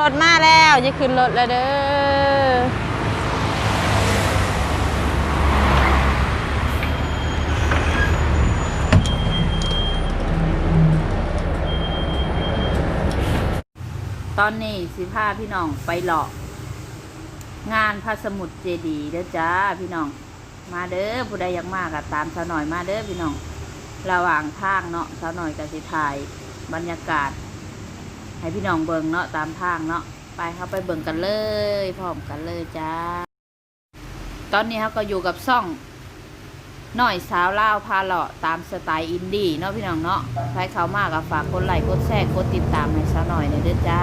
รถมาแล้วจะขึ้นรถแล้วเด้อตอนนี้สิพาพี่น้องไปหลอก งานพระสมุทรเจดีย์เด้อจ้าพี่น้อง มาเด้อผู้ใดอยากมากอะตามสาวหน่อยมาเด้อพี่น้อง ระหว่างทางเนาะสาวหน่อยกับสิถ่ายบรรยากาศ ให้พี่น้องเบิ่งเนาะตามทางเนาะไปเข้าไปเบิ่งกันเลยพร้อมกันเลยจ้า ตอนนี้เขาก็อยู่กับซ่องหน่อยสาวเลาพาเลาะตามสไตล์อินดี้เนาะพี่น้องเนาะใครเขามากก็ฝากกดไลค์กดแชร์กดติดตามให้สาวหน่อยเลยเด้อจ้า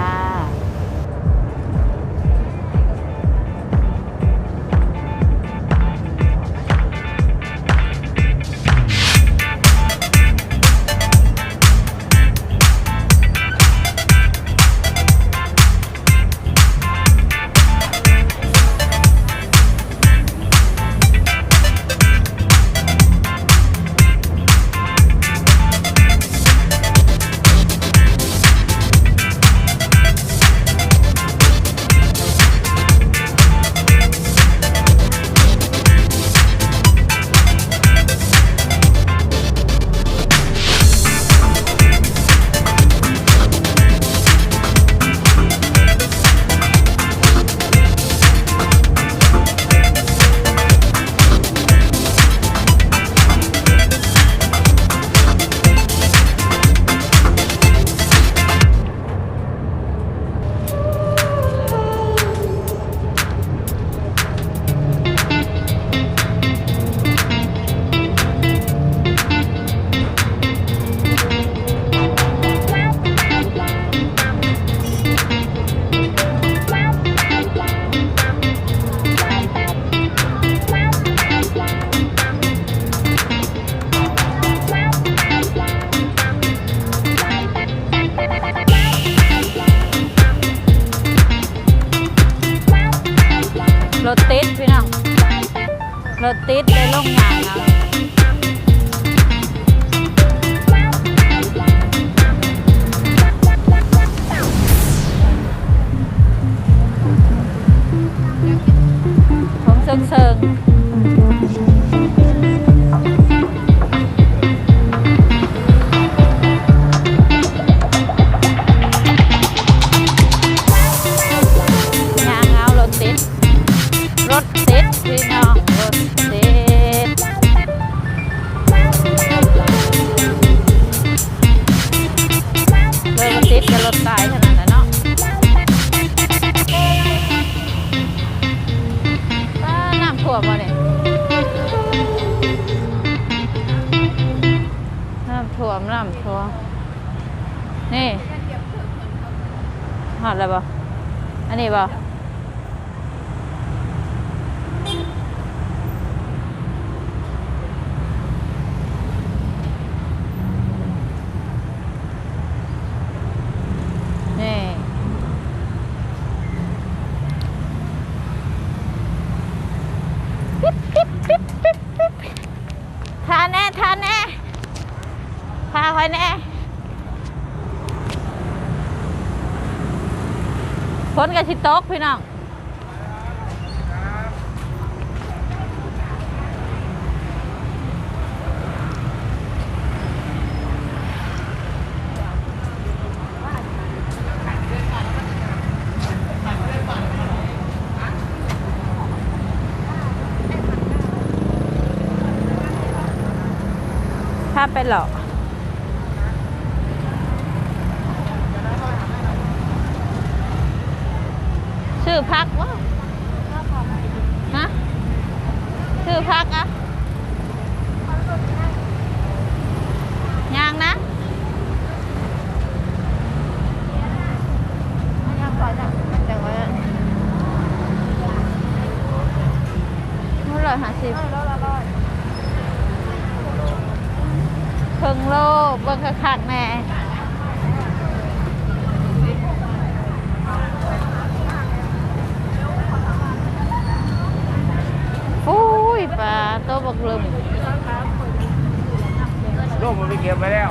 ผ อะไรบ่อันนี้บ่ นี่ปิ๊บปิ๊บปิ๊บปิ๊บปิ๊บทานแน่ทานแน่พาคอยแน่ ฝนกับชิตกพี่น้องถ้าไปหลอก ชื่อพักวะฮะชื่อพักอะยังนะยังก่อนนะแต่ว่าร้อยห้าสิบเพิ่งโลกเบิ่งคักๆแน่ อุ้ยปลาโตบักเริ่มลูกมันไปเก็บไปแล้ว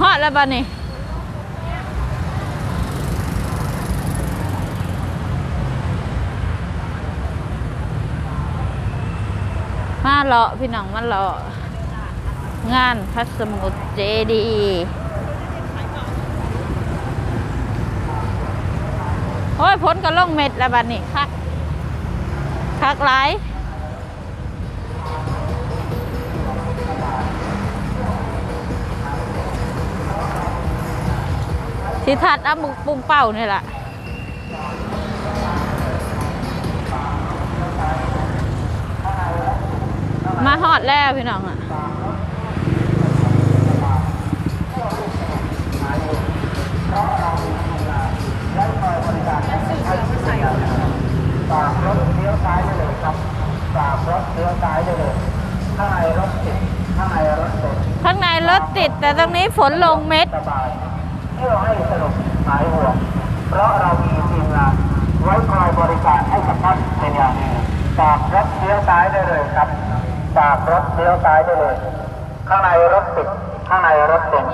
ฮอดแล้วบ้านี่ เลาะพี่น้องมาเลาะงานพระสมุทรเจดีโอ้ยพ้นก็ล่องเม็ดแล้วบ้านี่คักคักหลายสิทัดเอามุกปุงเป้านี่แหละ มาฮอดแล้วพี่น้องอะฝากรถเลี้ยวซ้ายได้เลยครับฝากรถเลี้ยวซ้ายได้เลยข้างในรถติดข้างในรถติดข้างในรถติดแต่ตรงนี้ฝนลงเม็ดสบายเที่ยวให้สนุกหายห่วงเพราะเรามีทีมงานไว้คอยบริการให้กับท่านเป็นอย่างดีฝากรถเลี้ยวซ้ายได้เลยครับ ฝากรถเลี้ยวซ้ายได้เลย ข้างในรถติดข้างในรถติด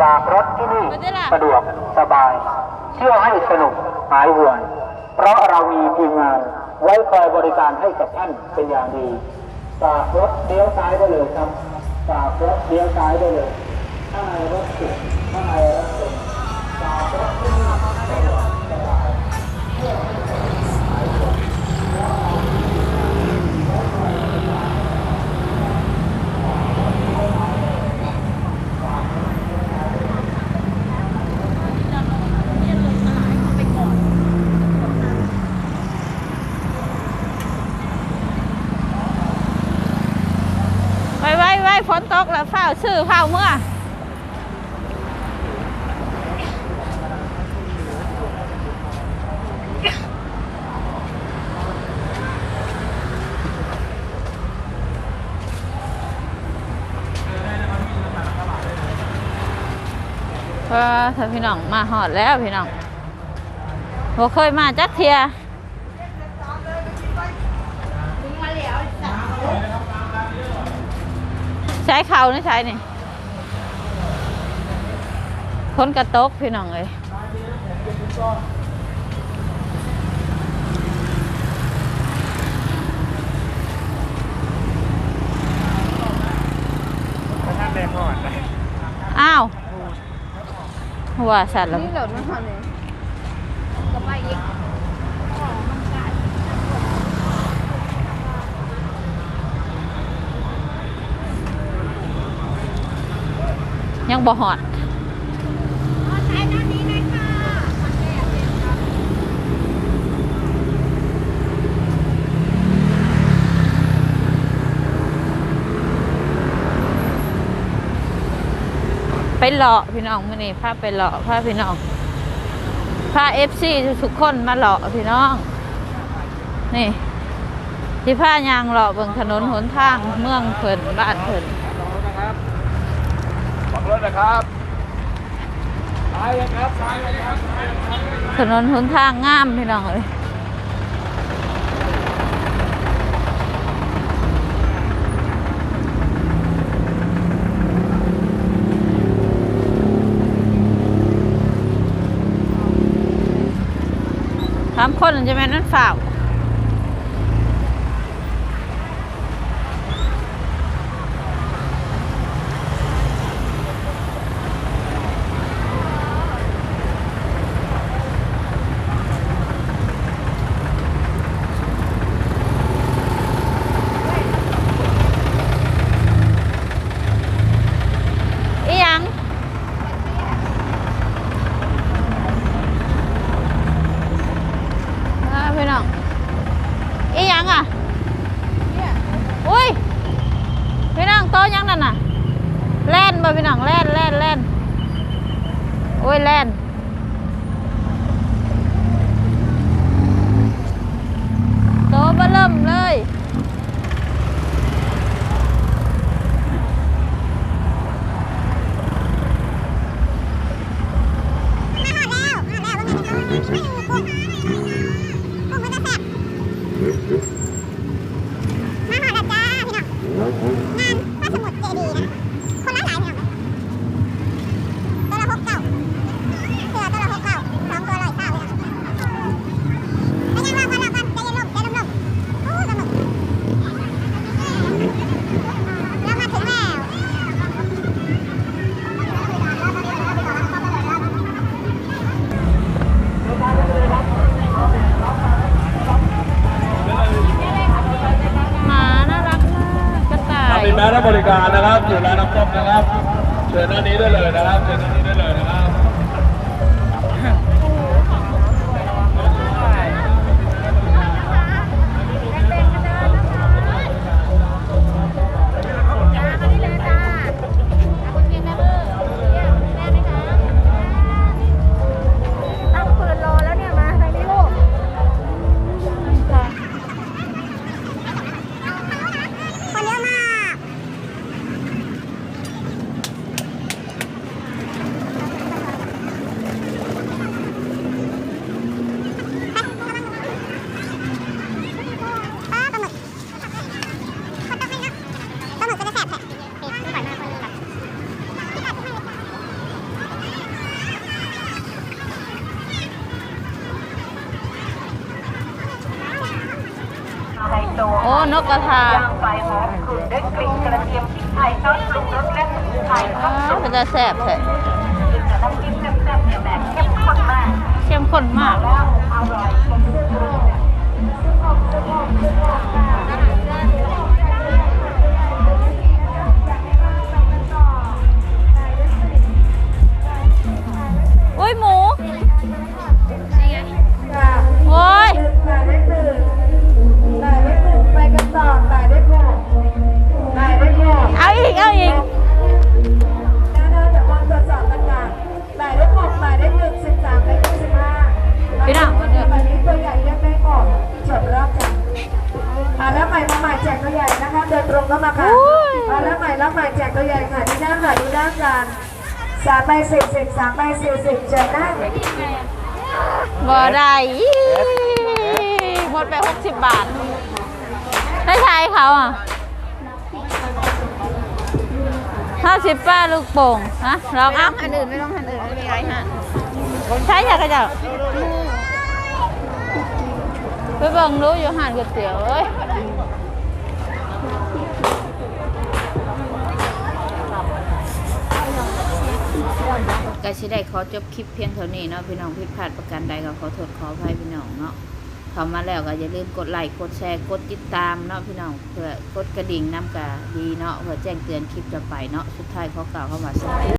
ฝากรถที่นี่สะดวกสบาย เที่ยวให้สนุกหายห่วง เพราะเรามีทีมงานไว้คอยบริการให้กับท่านเป็นอย่างดีฝากรถเลี้ยวซ้ายได้เลยครับฝากรถเลี้ยวซ้ายได้เลยข้างในรถติดข้างในรถติดฝากรถที่นี่สะดวกสบาย ไว้ไว้ไว้ฝน ตกแล้วเฝ้าวซื้อเฝ้าเมื่อก็ถ้าพี่น้องมาหอดแล้วพี่น้องบ่เคยมาจักเทีย ใช้เขานี่ใช้นี่คนกระตกพี่น้องเลยท่านแดงก่อนอ้าวหัวสัตว์แล้วนี่เหลือน้ำมันเลยก็ไปอีก ยังบ่หอดใช้ด้านนี้เลยค่ะไปหลอกพี่น้องมื่อนี้พาไปหลอกพาพี่น้องพาเอฟซีทุกคนมาหลอกพี่น้อง นี่ที่พายางหลอกเบิ่งถนนหนทางเมืองเพิ่นบ้านเพิ่น รถนะครับซ้ายเลยครับซ้ายเลยครับถนนหนทางงามพี่น้องเลยทำคนจะแม่นนั่นฝ่าว อ้นกกระทาย่างไฟหอมกลุ่นด้วยกลิ่นกระเทียมพริกไทยซอสปรุงรสและพริกไทยต้อ้ามสุวกมันจะแสบแท้กินกับน้ำจิ้มแซ่บๆเนี่ยแบบเข้มข้นมากเข้มข้นมากแล้วอร่อยสมชื่อเเดินตรงเข้ามาค่ะอ่าแล้วใหม่แล้วใหม่แจกตัวใหญ่ค่ะที่หน้าค่ะดูด้านกันสามใบสิบสิบสามใบสี่สิบเจอหน้าบ่ได้อีหมดไปหกสิบบาท ได้ใช้เขาอะห้าสิบป้าลูกโป่งฮะลองไม่ต้อะองหันอื่นไม่ต้องหันอื่นไม่มีไรฮะใช้อยากกระจับไปเบิ่งรู้อยู่ห่านก๋วยเตี๋ยวเอ้ย ก็สิได้ขอจบคลิปเพียงเท่านี้เนาะพี่น้องผิดพลาดประการใดก็ขอโทษขออภัยพี่น้องเนาะเข้ามาแล้วก็อย่าลืมกดไลค์กดแชร์กดติดตามเนาะพี่น้องเพื่อกดกระดิ่งน้ำกะดีเนาะเพื่อแจ้งเตือนคลิปต่อไปเนาะสุดท้ายขอกล่าวเข้ามาสวัสดี